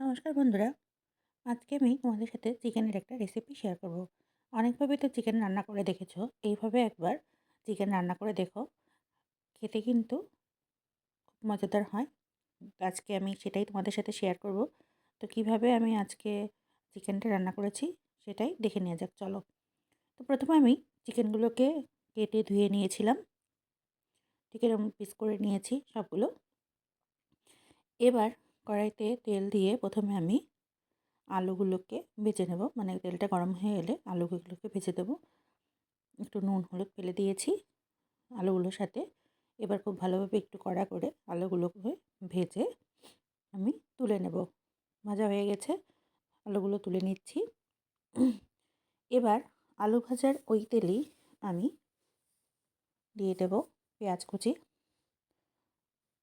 নমস্কার বন্ধুরা। আজকে আমি তোমাদের সাথে চিকেনের একটা রেসিপি শেয়ার করব। অনেকভাবে তো চিকেন রান্না করে দেখেছ। এইভাবে একবার চিকেন রান্না করে দেখো। খেতে কিন্তু খুব মজাদার হয়। আজকে আমি সেটাই তোমাদের সাথে শেয়ার করব। তো কীভাবে আমি আজকে চিকেনটা রান্না করেছি সেটাই দেখে নিয়ে যাক, চলো। তো প্রথমে আমি চিকেনগুলোকে কেটে ধুয়ে নিয়েছিলাম। ঠিক এরকম পিস করে নিয়েছি সবগুলো। এবার কড়াইতে তেল দিয়ে প্রথমে আমি আলুগুলোকে ভেজে নেব। মানে তেলটা গরম হয়ে এলে আলুগুলোকে ভেজে দেবো। একটু নুন, হলুদ ফেলে দিয়েছি আলুগুলোর সাথে। এবার খুব ভালোভাবে একটু কড়া করে আলুগুলোকে ভেজে আমি তুলে নেব। ভাজা হয়ে গেছে, আলুগুলো তুলে নিচ্ছি। এবার আলু ভাজার ওই তেলেই আমি দিয়ে দেব পেঁয়াজ কুচি।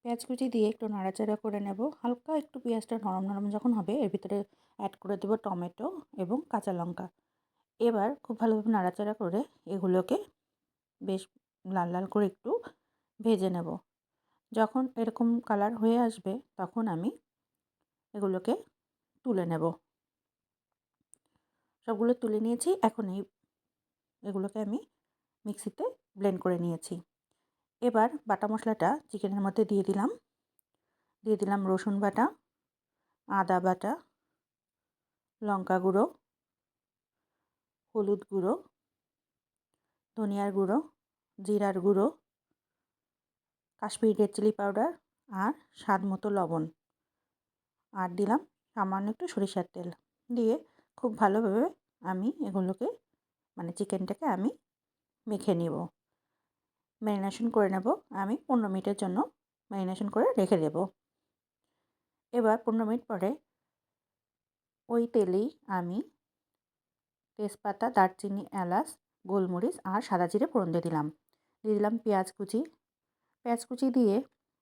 পেঁয়াজ কুচি দিয়ে একটু নাড়াচাড়া করে নেব। হালকা একটু পেঁয়াজটা নরম নরম যখন হবে, এর ভিতরে অ্যাড করে দেবো টমেটো এবং কাঁচা লঙ্কা। এবার খুব ভালোভাবে নাড়াচাড়া করে এগুলোকে বেশ লাল লাল করে একটু ভেজে নেব। যখন এরকম কালার হয়ে আসবে, তখন আমি এগুলোকে তুলে নেব। সবগুলো তুলে নিয়েছি, এখন এই এগুলোকে আমি মিক্সিতে ব্লেন্ড করে নিয়েছি। এবার বাটা মশলাটা চিকেনের মধ্যে দিয়ে দিলাম। দিয়ে দিলাম রসুন বাটা, আদা বাটা, লঙ্কা গুঁড়ো, হলুদ গুঁড়ো, ধনিয়ার গুঁড়ো, জিরার গুঁড়ো, কাশ্মীরি রেড চিলি পাউডার আর স্বাদ মতো লবণ। আর দিলাম সামান্য একটু সরিষার তেল। দিয়ে খুব ভালোভাবে আমি এগুলোকে মানে চিকেনটাকে আমি মেখে নেব। ম্যারিনেশন করে নেব। আমি পনেরো মিনিটের জন্য ম্যারিনেশন করে রেখে দেব। এবার পনেরো মিনিট পরে ওই তেলেই আমি তেজপাতা, দারচিনি, এলাচ, গোলমরিচ আর সাদা জিরে ফোড়ন দিয়ে দিলাম। দিয়ে দিলাম পেঁয়াজ কুচি। পেঁয়াজ কুচি দিয়ে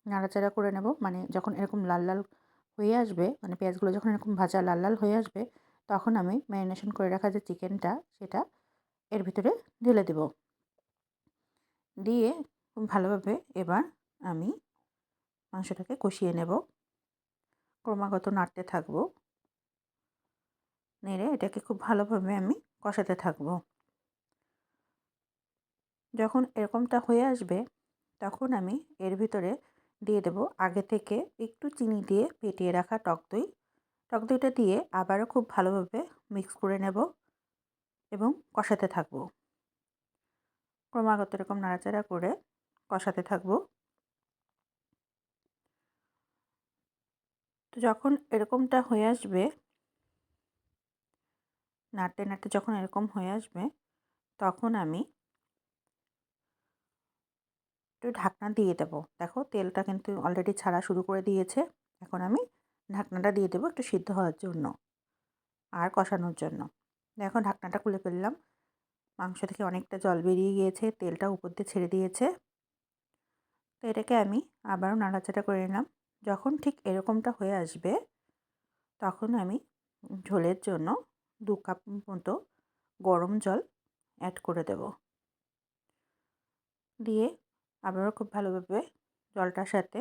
নাড়াচাড়া করে নেব। মানে যখন এরকম লাল লাল হয়ে আসবে মানে পেঁয়াজগুলো যখন এরকম ভাজা লাল লাল হয়ে আসবে, তখন আমি ম্যারিনেশন করে রাখা যে চিকেনটা, সেটা এর ভিতরে ঢেলে দেব। দিয়ে খুব ভালোভাবে এবার আমি মাংসটাকে কষিয়ে নেব। ক্রমাগত নাড়তে থাকব। নেড়ে এটাকে খুব ভালোভাবে আমি কষাতে থাকব। যখন এরকমটা হয়ে আসবে, তখন আমি এর ভিতরে দিয়ে দেব আগে থেকে একটু চিনি দিয়ে ফেটিয়ে রাখা টক দই। টক দইটা দিয়ে আবারও খুব ভালোভাবে মিক্স করে নেব এবং কষাতে থাকব। ক্রমাগত এরকম নাড়াচাড়া করে কষাতে থাকব। তো যখন এরকমটা হয়ে আসবে, নাড়তে নাড়তে যখন এরকম হয়ে আসবে, তখন আমি একটু ঢাকনা দিয়ে দেব। দেখো তেলটা কিন্তু অলরেডি ছাড়া শুরু করে দিয়েছে। এখন আমি ঢাকনাটা দিয়ে দেবো একটু সিদ্ধ হওয়ার জন্য আর কষানোর জন্য। দেখো ঢাকনাটা খুলে ফেললাম। মাংস থেকে অনেকটা জল বেরিয়ে গিয়েছে, তেলটা উপর দিয়ে ছেড়ে দিয়েছে। তো এটাকে আমি আবারও নাড়াচাড়া করে নিলাম। যখন ঠিক এরকমটা হয়ে আসবে, তখন আমি ঝোলের জন্য দু কাপ মতো গরম জল অ্যাড করে দেব। দিয়ে আবারও খুব ভালোভাবে জলটার সাথে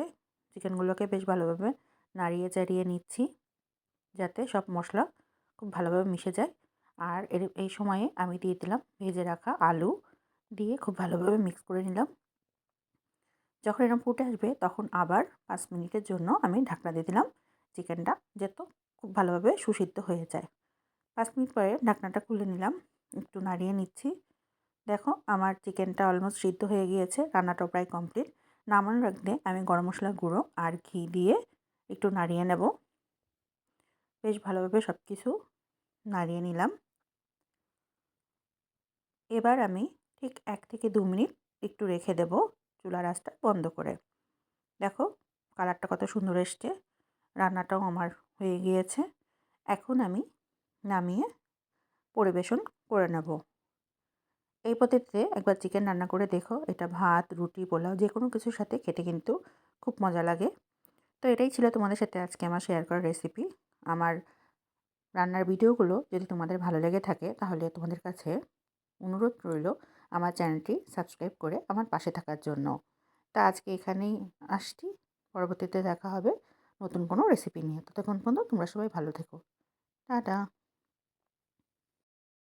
চিকেনগুলোকে বেশ ভালোভাবে নাড়িয়ে চাড়িয়ে নিচ্ছি, যাতে সব মশলা খুব ভালোভাবে মিশে যায়। আর এর, এই সময়ে আমি দিয়ে দিলাম ভেজে রাখা আলু দিয়ে খুব ভালোভাবে মিক্স করে নিলাম। যখন এরকম ফুটে আসবে তখন আবার পাঁচ মিনিটের জন্য আমি ঢাকনা দিয়ে দিলাম চিকেনটা যেহেতু খুব ভালোভাবে সুসিদ্ধ হয়ে যায়। পাঁচ মিনিট পরে ঢাকনাটা খুলে নিলাম, একটু নাড়িয়ে নিচ্ছি। দেখো আমার চিকেনটা অলমোস্ট সিদ্ধ হয়ে গিয়েছে, রান্নাটাও প্রায় কমপ্লিট নামানোর আগে আমি গরম মশলা গুঁড়ো আর ঘি দিয়ে একটু নাড়িয়ে নেব। বেশ ভালোভাবে সব কিছু নাড়িয়ে নিলাম। এবার আমি ঠিক এক থেকে দু মিনিট একটু রেখে দেব চুলার আঁচটা বন্ধ করে। দেখো কালারটা কত সুন্দর এসছে, রান্নাটাও আমার হয়ে গিয়েছে। এখন আমি নামিয়ে পরিবেশন করে নেব। এই পদ্ধতিতে একবার চিকেন রান্না করে দেখো, এটা ভাত, রুটি, পোলাও যে কোনো কিছুর সাথে খেতে কিন্তু খুব মজা লাগে। তো এটাই ছিল তোমাদের সাথে আজকে আমার শেয়ার করা রেসিপি আমার রান্নার ভিডিওগুলো যদি তোমাদের ভালো লেগে থাকে তাহলে তোমাদের কাছে অনুরোধ রইল আমার চ্যানেলটি সাবস্ক্রাইব করে আমার পাশে থাকার জন্য। তা আজকে এখানেই আসছি। পরবর্তীতে দেখা হবে নতুন কোনো রেসিপি নিয়ে। ততক্ষণ পর্যন্ত তোমরা সবাই ভালো থেকো। টাটা।